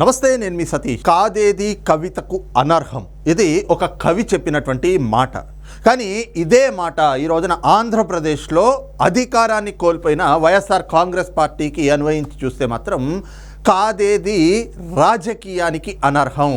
నమస్తే నేను మీ సతీష్. కాదేది కవితకు అనర్హం? ఇది ఒక కవి చెప్పినటువంటి మాట. కానీ ఇదే మాట ఈ రోజున ఆంధ్రప్రదేశ్లో అధికారాన్ని కోల్పోయిన వైఎస్ఆర్ కాంగ్రెస్ పార్టీకి అన్వయించి చూస్తే మాత్రం కాదేది రాజకీయానికి అనర్హం?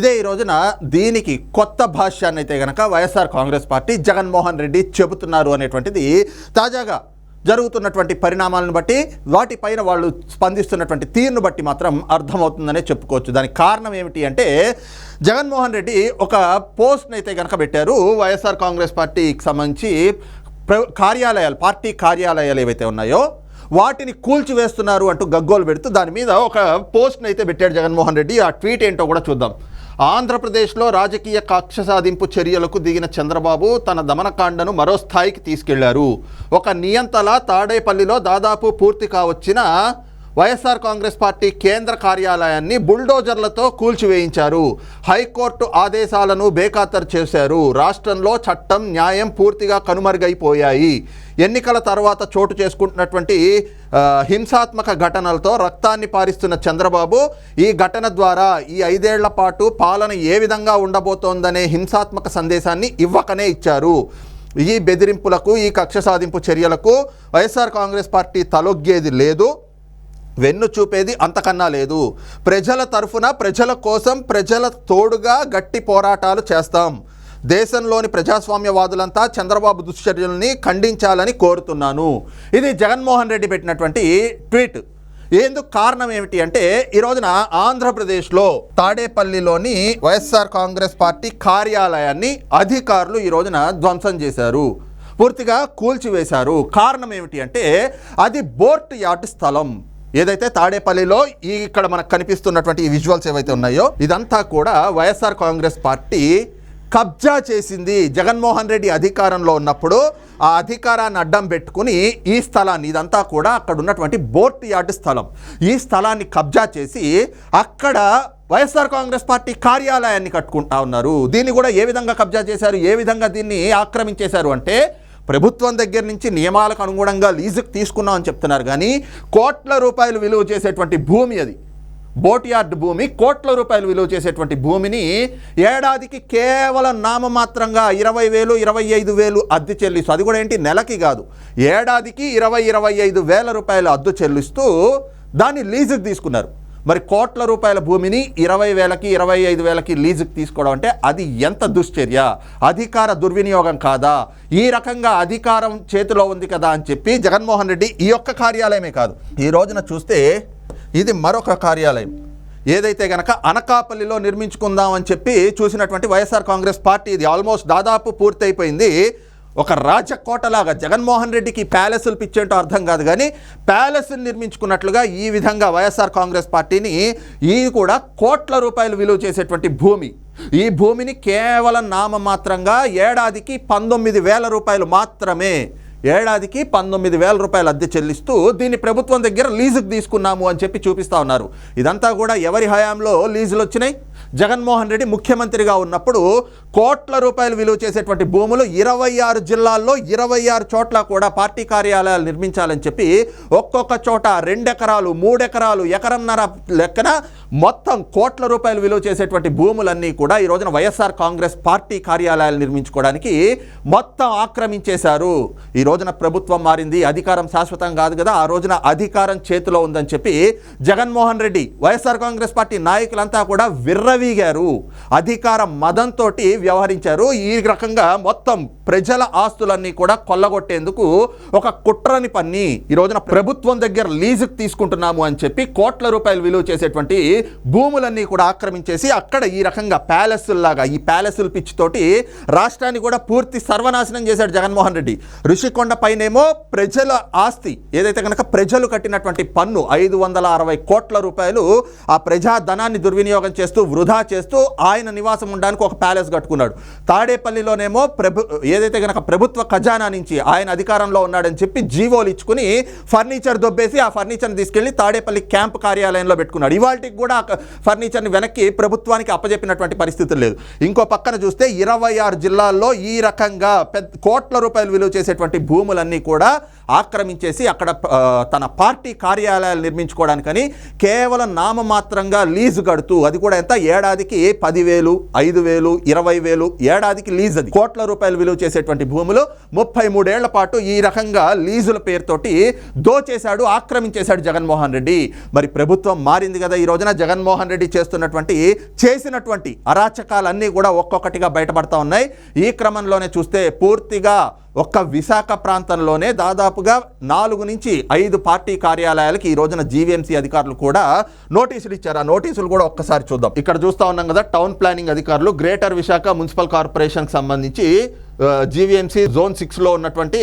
ఇదే ఈ రోజున దీనికి కొత్త భాష్యాన్ని అయితే గనక వైఎస్ఆర్ కాంగ్రెస్ పార్టీ జగన్మోహన్ రెడ్డి చెబుతున్నారు అనేటువంటిది తాజాగా జరుగుతున్నటువంటి పరిణామాలను బట్టి వాటిపైన వాళ్ళు స్పందిస్తున్నటువంటి తీరును బట్టి మాత్రం అర్థమవుతుందనే చెప్పుకోవచ్చు. దానికి కారణం ఏమిటి అంటే జగన్మోహన్ రెడ్డి ఒక పోస్ట్ని అయితే కనుక పెట్టారు. వైఎస్ఆర్ కాంగ్రెస్ పార్టీకి సంబంధించి ప్ర- కార్యాలయాలు పార్టీ కార్యాలయాలు ఏవైతే ఉన్నాయో వాటిని కూల్చివేస్తున్నారు అంటూ గగ్గోలు పెడుతూ దాని మీద ఒక పోస్ట్ని అయితే పెట్టాడు జగన్మోహన్ రెడ్డి. ఆ ట్వీట్ ఏంటో కూడా చూద్దాం. ఆంధ్రప్రదేశ్లో రాజకీయ కక్ష సాధింపు చర్యలకు దిగిన చంద్రబాబు తన దమనకాండను మరో స్థాయికి తీసుకెళ్ళారు. ఒక నియంతల తాడేపల్లిలో దాదాపు పూర్తి కావచ్చిన వైఎస్ఆర్ కాంగ్రెస్ పార్టీ కేంద్ర కార్యాలయాన్ని బుల్డోజర్లతో కూల్చివేయించారు. హైకోర్టు ఆదేశాలను బేఖాతరు చేశారు. రాష్ట్రంలో చట్టం న్యాయం పూర్తిగా కనుమరుగైపోయాయి. ఎన్నికల తర్వాత చోటు చేసుకుంటున్నటువంటి హింసాత్మక ఘటనలతో రక్తాన్ని పారిస్తున్న చంద్రబాబు ఈ ఘటన ద్వారా ఈ ఐదేళ్ళ పాటు పాలన ఏ విధంగా ఉండబోతోందనే హింసాత్మక సందేశాన్ని ఇవ్వకనే ఇచ్చారు. ఈ బెదిరింపులకు ఈ కక్ష సాధింపు చర్యలకు వైఎస్ఆర్ కాంగ్రెస్ పార్టీ తలొగ్గేది లేదు. వెన్ను చూపేది అంతకన్నా లేదు. ప్రజల తరఫున ప్రజల కోసం ప్రజల తోడుగా గట్టి పోరాటాలు చేస్తాం. దేశంలోని ప్రజాస్వామ్యవాదులంతా చంద్రబాబు దుశ్చర్యల్ని ఖండించాలని కోరుతున్నాను. ఇది జగన్మోహన్ రెడ్డి పెట్టినటువంటి ట్వీట్. ఎందుకు కారణం ఏమిటి అంటే ఈ రోజున ఆంధ్రప్రదేశ్లో తాడేపల్లిలోని వైఎస్ఆర్ కాంగ్రెస్ పార్టీ కార్యాలయాన్ని అధికారులు ఈ రోజున ధ్వంసం చేశారు. పూర్తిగా కూల్చివేశారు. కారణం ఏమిటి అంటే అది బోర్ట్ యార్డ్ స్థలం. ఏదైతే తాడేపల్లిలో ఈ ఇక్కడ మనకు కనిపిస్తున్నటువంటి ఈ విజువల్స్ ఏవైతే ఉన్నాయో ఇదంతా కూడా వైఎస్ఆర్ కాంగ్రెస్ పార్టీ కబ్జా చేసింది. జగన్మోహన్ రెడ్డి అధికారంలో ఉన్నప్పుడు ఆ అధికారాన్ని అడ్డం పెట్టుకుని ఈ స్థలాన్ని ఇదంతా కూడా అక్కడ ఉన్నటువంటి బోర్ట్ యార్డ్ స్థలం. ఈ స్థలాన్ని కబ్జా చేసి అక్కడ వైఎస్ఆర్ కాంగ్రెస్ పార్టీ కార్యాలయాన్ని కట్టుకుంటా ఉన్నారు. దీన్ని కూడా ఏ విధంగా కబ్జా చేశారు? ఏ విధంగా దీన్ని ఆక్రమించేశారు అంటే ప్రభుత్వం దగ్గర నుంచి నియమాలకు అనుగుణంగా లీజుకు తీసుకున్నాం అని చెప్తున్నారు. కానీ కోట్ల రూపాయలు విలువ చేసేటువంటి భూమి అది. బోట్ యార్డ్ భూమి కోట్ల రూపాయలు విలువ చేసేటువంటి భూమిని ఏడాదికి కేవలం నామమాత్రంగా ఇరవై వేలు ఇరవై ఐదు వేలు అద్దె చెల్లిస్తూ అది కూడా ఏంటి? నెలకి కాదు. ఏడాదికి ఇరవై ఇరవై ఐదు వేల రూపాయలు అద్దె చెల్లిస్తూ దాన్ని లీజుకు తీసుకున్నారు. మరి కోట్ల రూపాయల భూమిని ఇరవై వేలకి ఇరవై ఐదు వేలకి లీజుకి తీసుకోవడం అంటే అది ఎంత దుశ్చర్య? అధికార దుర్వినియోగం కాదా? ఈ రకంగా అధికారం చేతిలో ఉంది కదా అని చెప్పి జగన్మోహన్ రెడ్డి ఈ యొక్క కార్యాలయమే కాదు. ఈ రోజున చూస్తే ఇది మరొక కార్యాలయం. ఏదైతే గనక అనకాపల్లిలో నిర్మించుకుందాం అని చెప్పి చూసినటువంటి వైఎస్ఆర్ కాంగ్రెస్ పార్టీ ఇది ఆల్మోస్ట్ దాదాపు పూర్తయిపోయింది. ఒక రాజకోటలాగా జగన్మోహన్ రెడ్డికి ప్యాలెస్లు పిచ్చేంటో అర్థం కాదు కానీ ప్యాలెస్లు నిర్మించుకున్నట్లుగా ఈ విధంగా వైఎస్ఆర్ కాంగ్రెస్ పార్టీని ఈ కూడా కోట్ల రూపాయలు విలువ చేసేటువంటి భూమి. ఈ భూమిని కేవలం నామమాత్రంగా ఏడాదికి పంతొమ్మిది వేల రూపాయలు మాత్రమే ఏడాదికి పంతొమ్మిది వేల రూపాయలు అద్దె చెల్లిస్తూ దీన్ని ప్రభుత్వం దగ్గర లీజుకు తీసుకున్నాము అని చెప్పి చూపిస్తా ఉన్నారు. ఇదంతా కూడా ఎవరి హయాంలో లీజులు వచ్చినాయి? జగన్మోహన్ రెడ్డి ముఖ్యమంత్రిగా ఉన్నప్పుడు కోట్ల రూపాయలు విలువ చేసేటువంటి భూములు ఇరవై ఆరు జిల్లాల్లో ఇరవై ఆరు చోట్ల కూడా పార్టీ కార్యాలయాలు నిర్మించాలని చెప్పి ఒక్కొక్క చోట రెండెకరాలు మూడెకరాలు ఎకరంన్నర లెక్కన మొత్తం కోట్ల రూపాయలు విలువ చేసేటువంటి భూములన్నీ కూడా ఈ రోజున వైఎస్ఆర్ కాంగ్రెస్ పార్టీ కార్యాలయాలు నిర్మించుకోవడానికి మొత్తం ఆక్రమించేశారు. ఈ రోజున ప్రభుత్వం మారింది అధికారం శాశ్వతం కాదు కదా ఆ రోజున అధికారం చేతిలో ఉందని చెప్పి జగన్మోహన్ రెడ్డి వైఎస్ఆర్ కాంగ్రెస్ పార్టీ నాయకులంతా కూడా విర్రవీగారు. అధికార మదంతో వ్యవహరించారు. ఈ రకంగా మొత్తం ప్రజల ఆస్తులన్నీ కూడా కొల్లగొట్టేందుకు ఒక కుట్రని పన్ని ఈ రోజున ప్రభుత్వం దగ్గర లీజుకు తీసుకుంటున్నాము అని చెప్పి కోట్ల రూపాయలు విలువ చేసేటువంటి భూములన్నీ కూడా ఆక్రమించేసి అక్కడ ఈ రకంగా ప్యాలెస్లాగా ఈ ప్యాలెస్ల పిచ్చితోటి తోటి రాష్ట్రాన్ని కూడా పూర్తి సర్వనాశనం చేశాడు జగన్మోహన్ రెడ్డి. ఋషికొండ పైనేమో ప్రజల ఆస్తి ఏదైతే కనుక ప్రజలు కట్టినటువంటి పన్ను ఐదు వందల అరవై కోట్ల రూపాయలు ఆ ప్రజా ధనాన్ని దుర్వినియోగం చేస్తూ వృధా చేస్తూ ఆయన నివాసం ఉండడానికి ఒక ప్యాలెస్ చెప్పుకున్నాడు. తాడేపల్లిలోనేమో ప్రభు ఏదైతే కనుక ప్రభుత్వ ఖజానా నుంచి ఆయన అధికారంలో ఉన్నాడని చెప్పి జీవోలు ఇచ్చుకుని ఫర్నిచర్ దొబ్బేసి ఆ ఫర్నిచర్ని తీసుకెళ్ళి తాడేపల్లి క్యాంప్ కార్యాలయంలో పెట్టుకున్నాడు. ఇవాళకి కూడా ఫర్నిచర్ని వెనక్కి ప్రభుత్వానికి అప్పజెప్పినటువంటి పరిస్థితులు లేదు. ఇంకో పక్కన చూస్తే ఇరవై ఆరు జిల్లాల్లో ఈ రకంగా పెద్ద కోట్ల రూపాయలు విలువ చేసేటువంటి భూములన్నీ కూడా ఆక్రమించేసి అక్కడ తన పార్టీ కార్యాలయాలు నిర్మించుకోవడానికని కేవలం నామమాత్రంగా లీజు కడుతూ అది కూడా ఎంత? ఏడాదికి పదివేలు ఐదు వేలు ఇరవై వేలు ఏడాదికి లీజ్ అది. కోట్ల రూపాయలు విలువ చేసేటువంటి భూములు ముప్పై మూడేళ్ళ పాటు ఈ రకంగా లీజుల పేరుతోటి దోచేశాడు ఆక్రమించేశాడు జగన్మోహన్ రెడ్డి. మరి ప్రభుత్వం మారింది కదా ఈ రోజున. జగన్మోహన్ రెడ్డి చేస్తున్నటువంటి చేసినటువంటి అరాచకాలన్నీ కూడా ఒక్కొక్కటిగా బయటపడతా ఉన్నాయి. ఈ క్రమంలోనే చూస్తే పూర్తిగా ఒక్క విశాఖ ప్రాంతంలోనే దాదాపుగా నాలుగు నుంచి ఐదు పార్టీ కార్యాలయాలకి ఈ రోజున జీవీఎంసీ అధికారులు కూడా నోటీసులు ఇచ్చారు. ఆ నోటీసులు కూడా ఒక్కసారి చూద్దాం. ఇక్కడ చూస్తా ఉన్నాం కదా టౌన్ ప్లానింగ్ అధికారులు గ్రేటర్ విశాఖ మున్సిపల్ కార్పొరేషన్కి సంబంధించి జీవీఎంసీ జోన్ సిక్స్లో ఉన్నటువంటి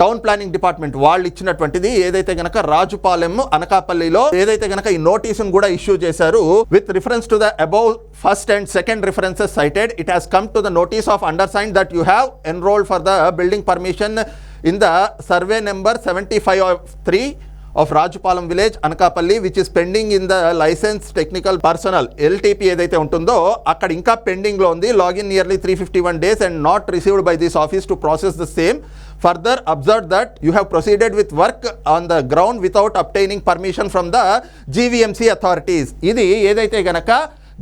టౌన్ ప్లానింగ్ డిపార్ట్మెంట్ వాళ్ళు ఇచ్చినటువంటిది ఏదైతే గనక రాజుపాలెం అనకాపల్లిలో ఏదైతే గనక ఈ నోటీసును కూడా ఇష్యూ చేశారు with reference to the above first and second references cited it has come to the notice of undersigned that you have enrolled for the building permission in the survey number seventy five of three of Rajupalem village Anakapalli which is pending in the license technical personnel LTP ఏదైతే ఉంటుందో అక్కడ ఇంకా పెండింగ్లో ఉంది. Login nearly three fifty one days and not received by this office to process the same further observe that you have proceeded with work on the ground without obtaining permission from the GVMC authorities ఇది ఏదైతే గనక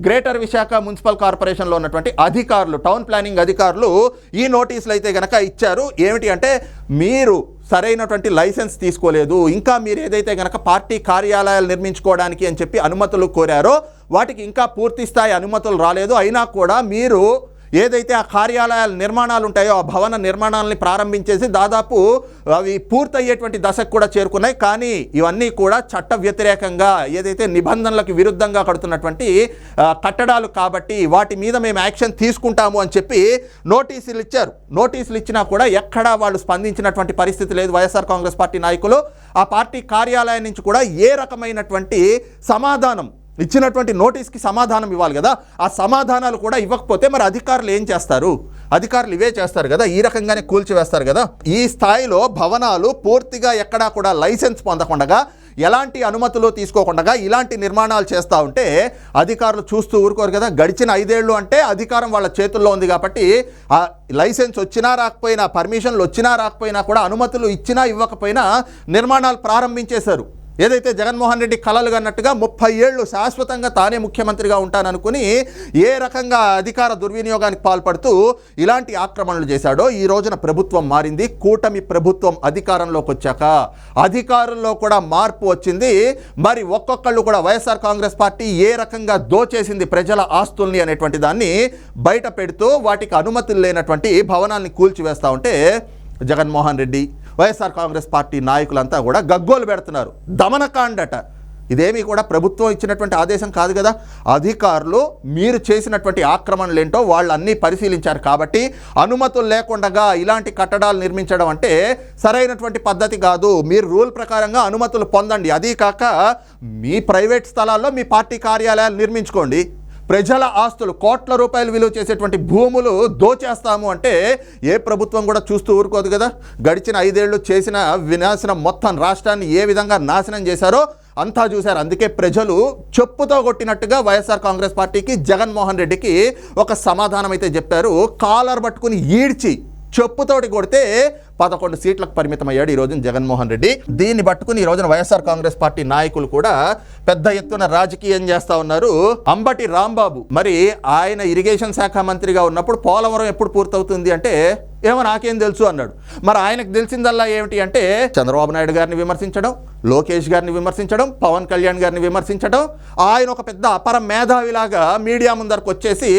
greater Visakha municipal కార్పొరేషన్లో ఉన్నటువంటి అధికారులు town planning అధికారులు ఈ నోటీసులు అయితే గనక ఇచ్చారు. ఏమిటి అంటే మీరు సరైనటువంటి లైసెన్స్ తీసుకోలేదు ఇంకా మీరు ఏదైతే గనక పార్టీ కార్యాలయాలు నిర్మించుకోవడానికి అని చెప్పి అనుమతులు కోరారో వాటికి ఇంకా పూర్తి స్థాయి అనుమతులు రాలేదు. అయినా కూడా మీరు ఏదైతే ఆ కార్యాలయాల నిర్మాణాలు ఉంటాయో ఆ భవన నిర్మాణాలని ప్రారంభించేసి దాదాపు అవి పూర్తయ్యేటువంటి దశకు కూడా చేరుకున్నాయి. కానీ ఇవన్నీ కూడా చట్ట వ్యతిరేకంగా ఏదైతే నిబంధనలకు విరుద్ధంగా కడుతున్నటువంటి కట్టడాలు కాబట్టి వాటి మీద మేము యాక్షన్ తీసుకుంటాము అని చెప్పి నోటీసులు ఇచ్చారు. నోటీసులు ఇచ్చినా కూడా ఎక్కడా వాళ్ళు స్పందించినటువంటి పరిస్థితి లేదు. వైఎస్ఆర్ కాంగ్రెస్ పార్టీ నాయకులు ఆ పార్టీ కార్యాలయం నుంచి కూడా ఏ రకమైనటువంటి సమాధానం ఇచ్చినటువంటి నోటీస్కి సమాధానం ఇవ్వాలి కదా ఆ సమాధానాలు కూడా ఇవ్వకపోతే మరి అధికారులు ఏం చేస్తారు? అధికారులు ఇవే చేస్తారు కదా ఈ రకంగానే కూల్చివేస్తారు కదా? ఈ స్థాయిలో భవనాలు పూర్తిగా ఎక్కడా కూడా లైసెన్స్ పొందకుండా ఎలాంటి అనుమతులు తీసుకోకుండా ఇలాంటి నిర్మాణాలు చేస్తూ ఉంటే అధికారులు చూస్తూ ఊరుకోరు కదా? గడిచిన ఐదేళ్ళు అంటే అధికారం వాళ్ళ చేతుల్లో ఉంది కాబట్టి ఆ లైసెన్స్ వచ్చినా రాకపోయినా పర్మిషన్లు వచ్చినా రాకపోయినా కూడా అనుమతులు ఇచ్చినా ఇవ్వకపోయినా నిర్మాణాలు ప్రారంభించేశారు. ఏదైతే జగన్మోహన్ రెడ్డి కళలు కన్నట్టుగా ముప్పై ఏళ్ళు శాశ్వతంగా తానే ముఖ్యమంత్రిగా ఉంటాననుకుని ఏ రకంగా అధికార దుర్వినియోగానికి పాల్పడుతూ ఇలాంటి ఆక్రమణలు చేశాడో ఈ రోజున ప్రభుత్వం మారింది. కూటమి ప్రభుత్వం అధికారంలోకి వచ్చాక అధికారంలో కూడా మార్పు వచ్చింది. మరి ఒక్కొక్కళ్ళు కూడా వైఎస్ఆర్ కాంగ్రెస్ పార్టీ ఏ రకంగా దోచేసింది ప్రజల ఆస్తుల్ని అనేటువంటి దాన్ని బయట పెడుతూ వాటికి అనుమతులు లేనటువంటి భవనాల్ని కూల్చివేస్తూ ఉంటే జగన్మోహన్ రెడ్డి వైఎస్ఆర్ కాంగ్రెస్ పార్టీ నాయకులంతా కూడా గగ్గోలు పెడుతున్నారు. దమనకాండట. ఇదేమీ కూడా ప్రభుత్వం ఇచ్చినటువంటి ఆదేశం కాదు కదా. అధికారులు మీరు చేసినటువంటి ఆక్రమణలు ఏంటో వాళ్ళు అన్నీ పరిశీలించారు కాబట్టి అనుమతులు లేకుండా ఇలాంటి కట్టడాలు నిర్మించడం అంటే సరైనటువంటి పద్ధతి కాదు. మీరు రూల్ ప్రకారంగా అనుమతులు పొందండి. అదీ కాక మీ ప్రైవేట్ స్థలాల్లో మీ పార్టీ కార్యాలయాలు నిర్మించుకోండి. ప్రజల ఆస్తులు కోట్ల రూపాయలు విలువ చేసేటువంటి భూములు దోచేస్తాము అంటే ఏ ప్రభుత్వం కూడా చూస్తూ ఊరుకోదు కదా? గడిచిన ఐదేళ్ళు చేసిన వినాశనం మొత్తం రాష్ట్రాన్ని ఏ విధంగా నాశనం చేశారో అంతా చూశారు. అందుకే ప్రజలు చెప్పుతో కొట్టినట్టుగా వైఎస్ఆర్ కాంగ్రెస్ పార్టీకి జగన్మోహన్ రెడ్డికి ఒక సమాధానం అయితే చెప్పారు. కాలర్ పట్టుకుని ఈడ్చి చెప్పుతోటి కొడితే పదకొండు సీట్లకు పరిమితమయ్యాడు ఈ రోజున జగన్మోహన్ రెడ్డి. దీన్ని పట్టుకుని ఈ రోజున వైఎస్ఆర్ కాంగ్రెస్ పార్టీ నాయకులు కూడా పెద్ద ఎత్తున రాజకీయం చేస్తా ఉన్నారు. అంబటి రాంబాబు మరి ఆయన ఇరిగేషన్ శాఖ మంత్రిగా ఉన్నప్పుడు పోలవరం ఎప్పుడు పూర్తవుతుంది అంటే ఏమో నాకేం తెలుసు అన్నాడు. మరి ఆయనకు తెలిసిందల్లా ఏమిటి అంటే చంద్రబాబు నాయుడు గారిని విమర్శించడం లోకేష్ గారిని విమర్శించడం పవన్ కళ్యాణ్ గారిని విమర్శించడం ఆయన ఒక పెద్ద అపర మేధావిలాగా మీడియా ముందరకు వచ్చేసి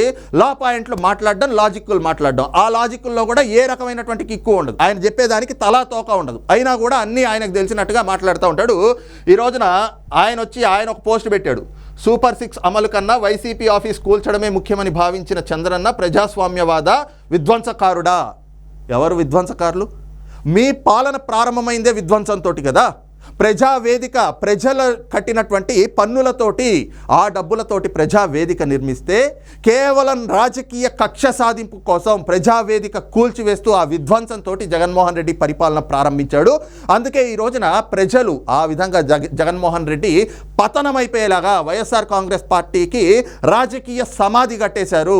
లా పాయింట్లు మాట్లాడడం లాజిక్లు మాట్లాడడం. ఆ లాజిక్ల్లో కూడా ఏ రకమైనటువంటి కిక్కు ఉండదు. ఆయన చెప్పేదానికి తలా తోక ఉండదు. అయినా కూడా అన్నీ ఆయనకు తెలిసినట్టుగా మాట్లాడుతూ ఉంటాడు. ఈ రోజున ఆయన వచ్చి ఆయన ఒక పోస్ట్ పెట్టాడు. సూపర్ సిక్స్ అమలు కన్నా వైసీపీ ఆఫీస్ కూల్చడమే ముఖ్యమని భావించిన చంద్రన్న ప్రజాస్వామ్యవాద విధ్వంసకారుడా. ఎవరు విధ్వంసకారులు? మీ పాలన ప్రారంభమైందే విధ్వంసంతో కదా. ప్రజావేదిక ప్రజల కట్టినటువంటి పన్నులతోటి ఆ డబ్బులతోటి ప్రజావేదిక నిర్మిస్తే కేవలం రాజకీయ కక్ష సాధింపు కోసం ప్రజావేదిక కూల్చివేస్తూ ఆ విధ్వంసంతో జగన్మోహన్ రెడ్డి పరిపాలన ప్రారంభించాడు. అందుకే ఈ రోజున ప్రజలు ఆ విధంగా జగ జగన్మోహన్ రెడ్డి పతనమైపోయేలాగా వైఎస్ఆర్ కాంగ్రెస్ పార్టీకి రాజకీయ సమాధి కట్టేశారు.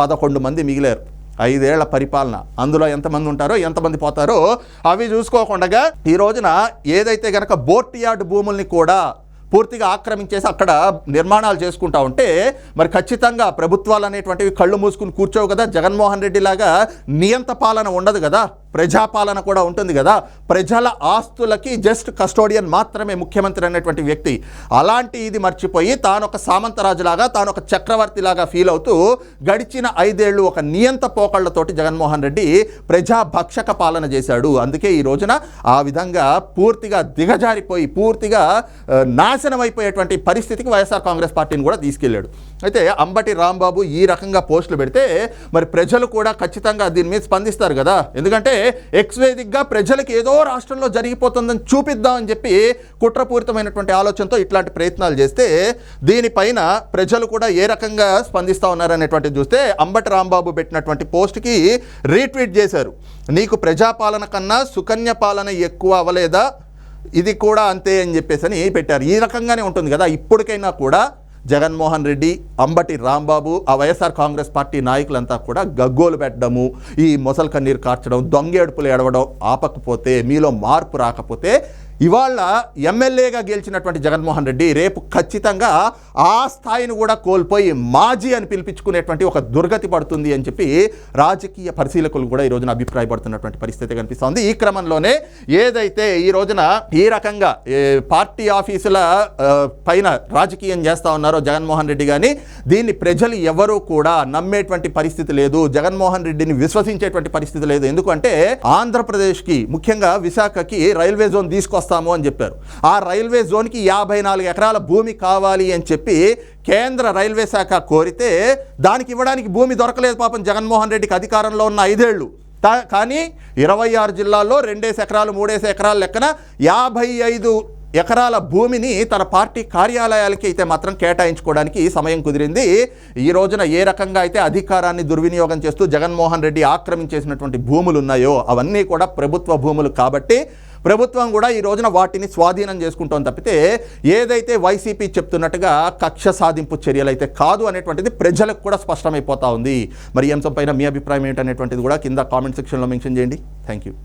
పదకొండు మంది మిగిలారు. ఐదేళ్ళ పరిపాలన. అందులో ఎంతమంది ఉంటారో ఎంతమంది పోతారో అవి చూసుకోకుండా ఈ రోజున ఏదైతే గనక బోర్ట్ యార్డ్ భూముల్ని కూడా పూర్తిగా ఆక్రమించేసి అక్కడ నిర్మాణాలు చేసుకుంటా ఉంటే మరి ఖచ్చితంగా ప్రభుత్వాలు అనేటువంటివి కళ్ళు మూసుకుని కూర్చోవు కదా. జగన్మోహన్ రెడ్డి లాగా నియంత పాలన ఉండదు కదా. ప్రజాపాలన కూడా ఉంటుంది కదా. ప్రజల ఆస్తులకి జస్ట్ కస్టోడియన్ మాత్రమే ముఖ్యమంత్రి అనేటువంటి వ్యక్తి. అలాంటి ఇది మర్చిపోయి తాను ఒక సామంతరాజులాగా తాను ఒక చక్రవర్తిలాగా ఫీల్ అవుతూ గడిచిన ఐదేళ్ళు ఒక నియంత పోకళ్ళతోటి జగన్మోహన్ రెడ్డి ప్రజాభక్షక పాలన చేశాడు. అందుకే ఈ రోజున ఆ విధంగా పూర్తిగా దిగజారిపోయి పూర్తిగా నాశనం అయిపోయేటువంటి పరిస్థితికి వైఎస్ఆర్ కాంగ్రెస్ పార్టీని కూడా తీసుకెళ్ళాడు. అయితే అంబటి రాంబాబు ఈ రకంగా పోస్టులు పెడితే మరి ప్రజలు కూడా ఖచ్చితంగా దీని మీద స్పందిస్తారు కదా. ఎందుకంటే ఎక్స్వేదిక్గా ప్రజలకు ఏదో రాష్ట్రంలో జరిగిపోతుందని చూపిద్దామని చెప్పి కుట్రపూరితమైనటువంటి ఆలోచనతో ఇట్లాంటి ప్రయత్నాలు చేస్తే దీనిపైన ప్రజలు కూడా ఏ రకంగా స్పందిస్తూ ఉన్నారనేటువంటిది చూస్తే అంబటి రాంబాబు పెట్టినటువంటి పోస్ట్కి రీట్వీట్ చేశారు. నీకు ప్రజాపాలన కన్నా సుకన్య పాలన ఎక్కువ అవ్వలేదా ఇది కూడా అంతే అని చెప్పేసి అని పెట్టారు. ఈ రకంగానే ఉంటుంది కదా. ఇప్పటికైనా కూడా జగన్మోహన్ రెడ్డి అంబటి రాంబాబు ఆ వైఎస్ఆర్ కాంగ్రెస్ పార్టీ నాయకులంతా కూడా గగ్గోలు పెట్టడము ఈ మొసలు కన్నీరు కార్చడం దొంగేడుపులు ఏడవడం ఆపకపోతే మీలో మార్పు రాకపోతే ఇవాళ ఎమ్మెల్యేగా గెలిచినటువంటి జగన్మోహన్ రెడ్డి రేపు ఖచ్చితంగా ఆ స్థాయిని కూడా కోల్పోయి మాజీ అని పిలిపించుకునేటువంటి ఒక దుర్గతి పడుతుంది అని చెప్పి రాజకీయ పరిశీలకులు కూడా ఈ రోజున అభిప్రాయపడుతున్నటువంటి పరిస్థితి కనిపిస్తోంది. ఈ క్రమంలోనే ఏదైతే ఈ రోజున ఈ రకంగా పార్టీ ఆఫీసుల పైన రాజకీయం చేస్తా ఉన్నారో జగన్మోహన్ రెడ్డి కానీ దీన్ని ప్రజలు ఎవరూ కూడా నమ్మేటువంటి పరిస్థితి లేదు జగన్మోహన్ రెడ్డిని విశ్వసించేటువంటి పరిస్థితి లేదు. ఎందుకంటే ఆంధ్రప్రదేశ్కి ముఖ్యంగా విశాఖకి రైల్వే జోన్ చేస్తాము అని చెప్పారు. ఆ రైల్వే జోన్కి యాభై నాలుగు ఎకరాల భూమి కావాలి అని చెప్పి కేంద్ర రైల్వే శాఖ కోరితే దానికి ఇవ్వడానికి భూమి దొరకలేదు పాపం జగన్మోహన్ రెడ్డికి అధికారంలో ఉన్న ఐదేళ్ళు కానీ ఇరవై ఆరు జిల్లాల్లో రెండేసి ఎకరాలు మూడేసి ఎకరాల లెక్కన యాభై ఐదు ఎకరాల భూమిని తన పార్టీ కార్యాలయాలకి అయితే మాత్రం కేటాయించుకోవడానికి సమయం కుదిరింది. ఈ రోజున ఏ రకంగా అయితే అధికారాన్ని దుర్వినియోగం చేస్తూ జగన్మోహన్ రెడ్డి ఆక్రమించేసినటువంటి భూములు ఉన్నాయో అవన్నీ కూడా ప్రభుత్వ భూములు కాబట్టి ప్రభుత్వం కూడా ఈ రోజున వాటిని స్వాధీనం చేసుకుంటాం తప్పితే ఏదైతే వైసీపీ చెప్తున్నట్టుగా కక్ష సాధింపు చర్యలు అయితే కాదు అనేటువంటిది ప్రజలకు కూడా స్పష్టమైపోతా ఉంది. మరి ఈ అంశంపైన మీ అభిప్రాయం ఏంటనేటువంటిది కూడా కింద కామెంట్ సెక్షన్లో మెన్షన్ చేయండి. Thank you